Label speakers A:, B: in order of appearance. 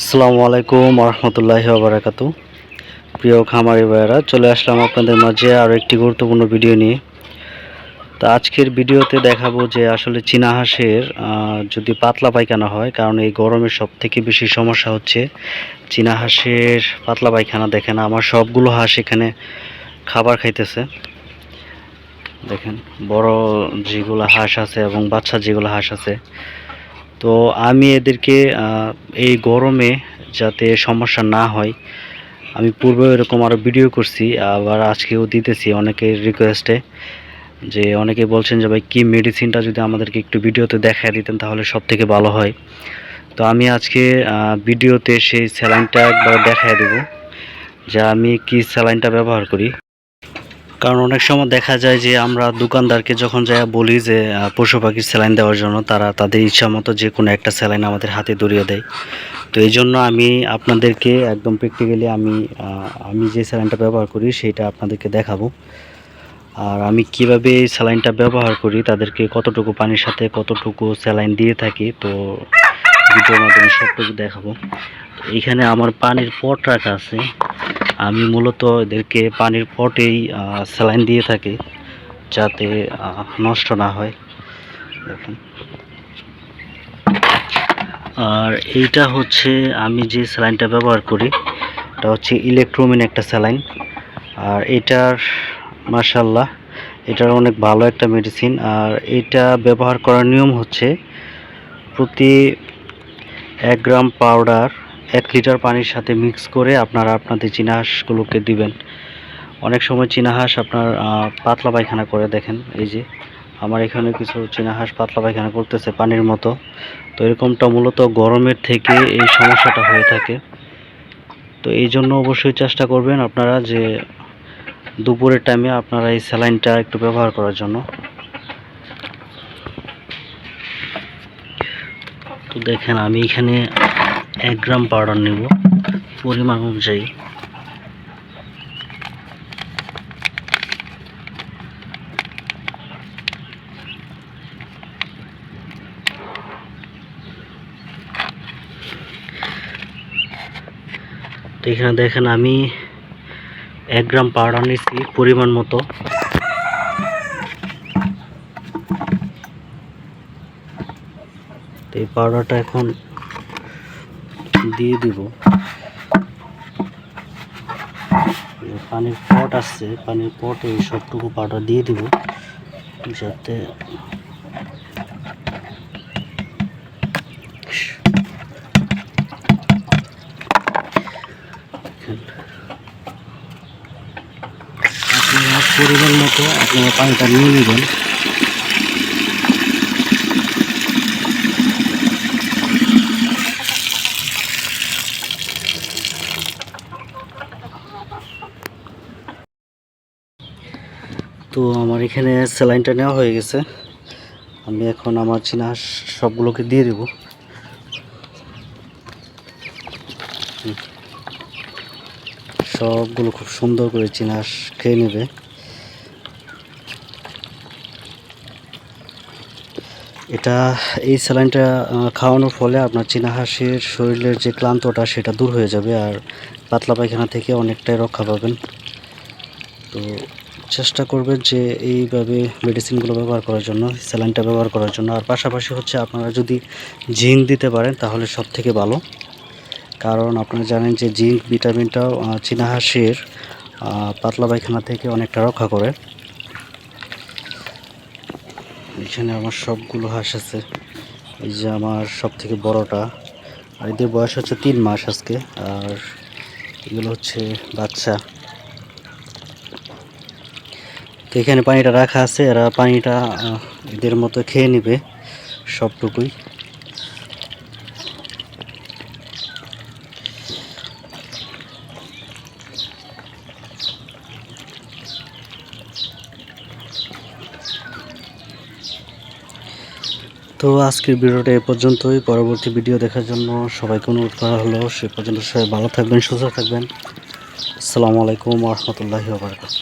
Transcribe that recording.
A: আসসালামু আলাইকুম রহমতুল্লাহি বারাকাতু প্রিয় খামারি ভাইয়েরা, চলে আসলাম আপনাদের মাঝে আরও একটি গুরুত্বপূর্ণ ভিডিও নিয়ে। তো আজকের ভিডিওতে দেখাবো যে আসলে চীনা হাঁসের যদি পাতলা পায়খানা হয়, কারণ এই গরমের সব থেকে বেশি সমস্যা হচ্ছে চীনা হাঁসের পাতলা পায়খানা। দেখেন, আমার সবগুলো হাঁস এখানে খাবার খাইতেছে। দেখেন, বড় যেগুলো হাঁস আছে এবং বাচ্চা যেগুলো হাঁস আছে তো আমি এদেরকে এই গরমে যাতে সমস্যা না হয়, আমি পূর্বে এরকম আরও ভিডিও করছি, আবার আজকেও দিতেছি অনেকের রিকোয়েস্টে যে অনেকে বলছেন যে, ভাই, কী মেডিসিনটা যদি আমাদেরকে একটু ভিডিওতে দেখায় দিতেন তাহলে সব থেকে ভালো হয়। তো আমি আজকে ভিডিওতে সেই স্যালাইনটা একবার দেখায় দেব, যে আমি কি স্যালাইনটা ব্যবহার করি। কারণ অনেক সময় দেখা যায় যে আমরা দোকানদারকে যখন যাই বলি যে পশু পাখির স্যালাইন দেওয়ার জন্য, তারা তাদের ইচ্ছা মতো যে কোনো একটা স্যালাইন আমাদের হাতে ধরিয়ে দেয়। তো এই জন্য আমি আপনাদেরকে একদম প্র্যাকটিক্যালি আমি আমি যে স্যালাইনটা ব্যবহার করি সেটা আপনাদেরকে দেখাবো। আর আমি কীভাবে এই স্যালাইনটা ব্যবহার করি, তাদেরকে কতটুকু পানির সাথে কতটুকু স্যালাইন দিয়ে থাকি, তো ভিডিওর মাধ্যমে সবটুকু দেখাবো। এইখানে আমার পানির পট রাখা আছে। আমি মূলত এদেরকে পানির পটেই স্যালাইন দিয়ে থাকি যাতে নষ্ট না হয়। দেখুন। আর এইটা হচ্ছে আমি যে স্যালাইনটা ব্যবহার করি, এটা হচ্ছে ইলেকট্রোমিন একটা স্যালাইন। আর এটার মার্শাল্লাহ এটার অনেক ভালো একটা মেডিসিন। আর এটা ব্যবহার করার নিয়ম হচ্ছে, প্রতি এক গ্রাম পাউডার এক লিটার পানির সাথে মিক্স করে আপনারা আপনাদের চীনা হাঁসগুলোকে দিবেন। অনেক সময় চীনা হাঁস আপনার পাতলা পায়খানা করে দেখেন, এই যে। আমার এখানে কিছু চীনা হাঁস পাতলা পায়খানা করতেছে পানির মতো। তো এরকমটা মূলত গরমের থেকে এই সমস্যাটা হয়ে থাকে। তো এই জন্য অবশ্যই চেষ্টা করবেন আপনারা যে দুপুরের টাইমে আপনারা এই স্যালাইনটা একটু ব্যবহার করার জন্য। তো দেখেন আমি এখানে এক গ্রাম পাউডার নেব, পরিমাণ অনুযায়ী। তো এখানে দেখেন আমি এক গ্রাম পাউডার নিচ্ছি পরিমাণ মতো। এই পাউডারটা এখন দিয়ে দিব। পানির পট আসছে, পানির পটে এই সবটুকু পাউডার দিয়ে দিব। যাতে পরিমাণ মতো আপনারা পানিটা নিয়ে নেবেন। তো আমার এখানে স্যালাইনটা নেওয়া হয়ে গেছে, আমি এখন আমার চীনা সবগুলোকে দিয়ে দেব। সবগুলো খুব সুন্দর করে চীনা হাঁস খেয়ে নেবে। এটা, এই স্যালাইনটা খাওয়ানোর ফলে আপনার চীনা হাঁসের শরীরের যে ক্লান্তটা সেটা দূর হয়ে যাবে আর পাতলা পায়খানা থেকে অনেকটাই রক্ষা পাবেন। তো চেষ্টা করবেন যে এইভাবে মেডিসিনগুলো ব্যবহার করার জন্য স্যালাইনটা ব্যবহার করার জন্য। আর পাশাপাশি হচ্ছে আপনারা যদি জিঙ্ক দিতে পারেন তাহলে সব থেকে ভালো। কারণ আপনারা জানেন যে জিঙ্ক ভিটামিনটাও আহ, চীনা পাতলা পায়খানা থেকে অনেকটা রক্ষা করে। এখানে আমার সবগুলো হাঁস আছে। এই যে আমার সব থেকে বড়টা। আর এদের বয়স হচ্ছে তিন মাস আজকে। আর এগুলো হচ্ছে বাচ্চা। এখানে পানিটা রাখা আছে, এরা পানিটা এদের মতো খেয়ে নেবে সবটুকুই। তো আজকের ভিডিওটা এ পর্যন্তই। পরবর্তী ভিডিও দেখার জন্য সবাইকে অনুরোধ করা হলো। সে পর্যন্ত সবাই ভালো থাকবেন, সুস্থ থাকবেন। আসসালামু আলাইকুম রহমতুল্লাহি বারকাত